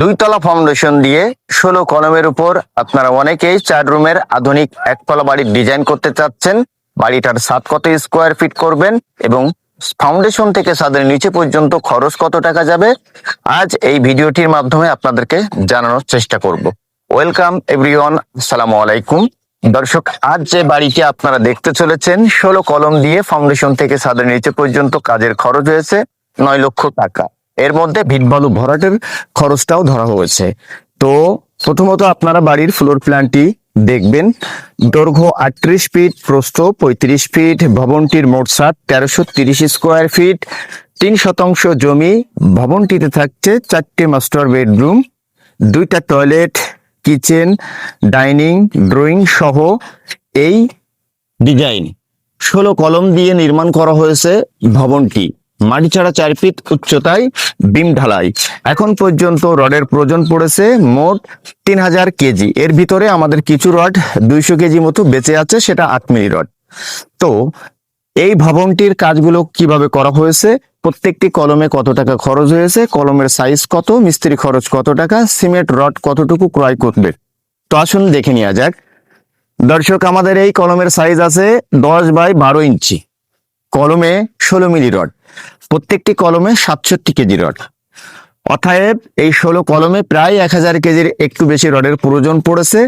দুইতলা foundation দিয়ে ষোলো কলমের উপর আপনারা অনেকেই চার রুমের আধুনিক একতলা বাড়ির ডিজাইন করতে চাচ্ছেন। বাড়িটার ছাদ কত স্কোয়ার ফিট করবেন এবং ফাউন্ডেশন থেকে ছাদের নিচে পর্যন্ত খরচ কত টাকা যাবে? আজ এই ভিডিওটির মাধ্যমে আপনাদেরকে জানানোর চেষ্টা করব। ওয়েলকাম এভরিওয়ান আসসালামু আলাইকুম। দর্শক, আজ যে বাড়িটি আপনারা দেখতে চলেছেন, ষোলো কলম দিয়ে ফাউন্ডেশন থেকে ছাদের নিচে পর্যন্ত কাজের খরচ হয়েছে নয় লক্ষ টাকা। এর মধ্যে ভিট বালু ভরাটের খরচটাও ধরা হয়েছে। তো প্রথমত আপনারা বাড়ির ফ্লোর প্ল্যানটি দেখবেন। দৈর্ঘ্য আটত্রিশ ফিট প্রস্থ পঁয়ত্রিশ ফিট ভবনটির মোট সাত তেরোশো তিরিশ স্কোয়ার ফিট তিন শতাংশ জমি, ভবনটিতে থাকছে চারটে মাস্টার বেডরুম দুইটা টয়লেট কিচেন ডাইনিং ড্রয়িং সহ এই ডিজাইন ষোলো কলম দিয়ে নির্মাণ করা হয়েছে ভবনটি। মাটি ছাড়া চার ফিট উচ্চতায় বিম ঢালাই। এখন পর্যন্ত রডের প্রয়োজন পড়েছে মোট তিন হাজার কেজি। এর ভিতরে আমাদের কিছু রড দুইশো কেজি মতো বেঁচে আছে, সেটা আট মিলি রড। তো এই ভবনটির কাজগুলো কীভাবে করা হয়েছে? প্রত্যেকটি কলমে কত টাকা খরচ হয়েছে? কলমের সাইজ কত? মিস্ত্রি খরচ কত টাকা? সিমেন্ট, রড কতটুকু ক্রয় করবে? তো আসুন দেখে নেওয়া যাক। দর্শক, আমাদের এই কলমের সাইজ আছে দশ বাই বারো ইঞ্চি। কলমে ষোলো মিলি রড। প্রত্যেকটি কলমে সাতষট্টি কেজি রড। অতএব এই ষোলো কলমে প্রায় এক হাজার কেজির একটু বেশি রডের প্রয়োজন পড়েছে।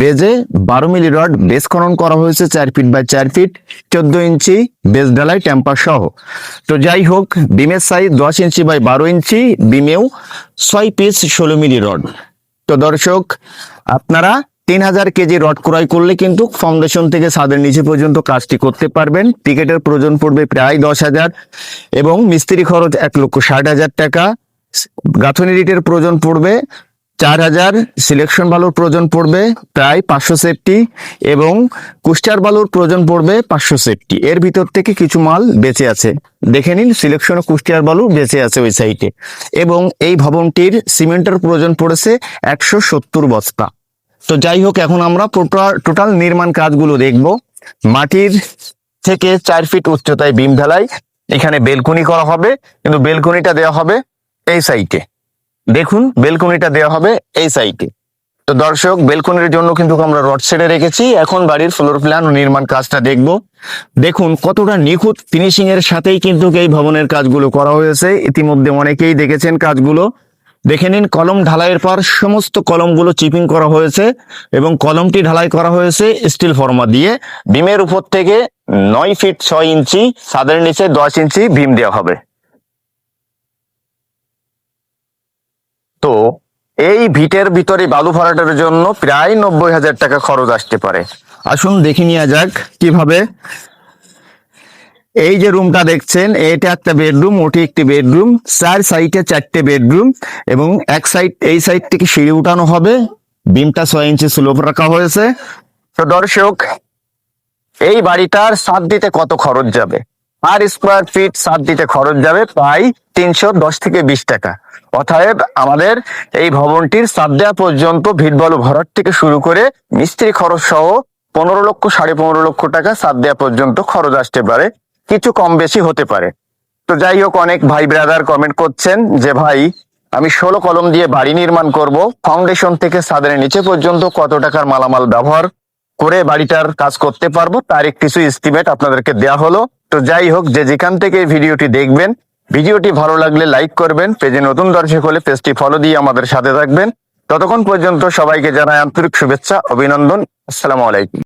বেজে বারো মিলি রড বেস খনন করা হয়েছে চার ফিট বাই চার ফিট, চোদ্দ ইঞ্চি বেস ঢালাই টেম্পার সহ। তো যাই হোক, বিমের সাইজ দশ ইঞ্চি বাই বারো ইঞ্চি, বিমেও ছয় পিস ষোলো মিলি রড। তো দর্শক, আপনারা তিন হাজার কেজি রড ক্রয় করলে কিন্তু ফাউন্ডেশন থেকে ছাদের নিচে পর্যন্ত কাজটি করতে পারবেন। টিকেটের প্রয়োজন পড়বে প্রায় দশ হাজার এবং মিস্ত্রি খরচ এক লক্ষ ষাট হাজার টাকা। গাঁথনি রিটের প্রয়োজন পড়বে চার হাজার, সিলেকশন বালুর প্রয়োজন পড়বে প্রায় পাঁচশো সেফটি এবং কুষ্টার বালুর প্রয়োজন পড়বে পাঁচশো সেফটি। এর ভিতর থেকে কিছু মাল বেঁচে আছে। দেখে নিন সিলেকশন ও কুষ্টিয়ার বালু বেঁচে আছে ওই সাইটে। এবং এই ভবনটির সিমেন্টের প্রয়োজন পড়েছে একশো সত্তর বস্তা। তো যাই হোক এখন আমরা টোটাল নির্মাণ কাজগুলো দেখব। মাটির থেকে চার ফিট উচ্চতায় বিম ঢালাই, এখানে বেলকনি করা হবে, কিন্তু বেলকনিটা দেওয়া হবে এই সাইটে দেখুন, বেলকনিটা দেওয়া হবে এই সাইটে তো দর্শক, বেলকনির জন্য কিন্তু আমরা রড সেটে রেখেছি, এখন বাড়ির ফ্লোর প্ল্যান ও নির্মাণ কাজটা দেখব। দেখুন, কতটা নিখুঁত ফিনিশিং এর সাথেই কিন্তু এই ভবনের কাজগুলো করা হয়েছে। ইতিমধ্যে অনেকেই দেখেছেন কাজগুলো। দেখে নিন, কলম ঢালাইয়ের পর সমস্ত কলমগুলো চিপিং করা হয়েছে এবং কলমটি ঢালাই করা হয়েছে স্টিল ফর্মা দিয়ে। বিমের উপর থেকে নয় ফিট ছয় ইঞ্চি, ছাদের নিচে দশ ইঞ্চি বিম দেওয়া হবে। তো এই ভিটের ভিতরে বালু ভরাটের জন্য প্রায় নব্বই হাজার টাকা খরচ আসতে পারে। আসুন দেখে নেওয়া যাক কীভাবে এই যে রুমটা দেখছেন, এটা একটা বেডরুম, ওটি একটি বেডরুম। চার সাইডে চারটে বেডরুম এবং এক সাইড, এই সাইড থেকে সিঁড়ি উঠানো হবে। বিমটা ছয় ইঞ্চি স্লোপ রাখা হয়েছে। তো দর্শক, এই বাড়িটার সাত দিতে কত খরচ যাবে? আর স্কোয়ার ফিট সাত দিতে খরচ যাবে প্রায় তিনশো দশ থেকে বিশ টাকা। অতএব আমাদের এই ভবনটির সাত দেওয়া পর্যন্ত ভিট বালু ভরাট থেকে শুরু করে মিস্ত্রি খরচ সহ পনেরো লক্ষ, সাড়ে পনেরো লক্ষ টাকা সাত দেওয়া পর্যন্ত খরচ আসতে পারে। কিছু কম বেশি হতে পারে। তো যাই হোক, অনেক ভাই ব্রাদার কমেন্ট করছেন যে, ভাই, আমি ষোলো কলম দিয়ে বাড়ি নির্মাণ করব। ফাউন্ডেশন থেকে ছাদের নিচে পর্যন্ত কত টাকার মালামাল ব্যবহার করে বাড়িটার কাজ করতে পারব? তার কিছু এস্টিমেট আপনাদেরকে দেয়া হলো। তো যাই হোক, যে যেখান থেকে ভিডিওটি দেখবেন, ভিডিওটি ভালো লাগলে লাইক করবেন, পেজে নতুন দর্শক হলে পেজটি ফলো দিয়ে আমাদের সাথে থাকবেন। ততক্ষণ পর্যন্ত সবাইকে জানাই আন্তরিক শুভেচ্ছা, অভিনন্দন, আসসালামু আলাইকুম।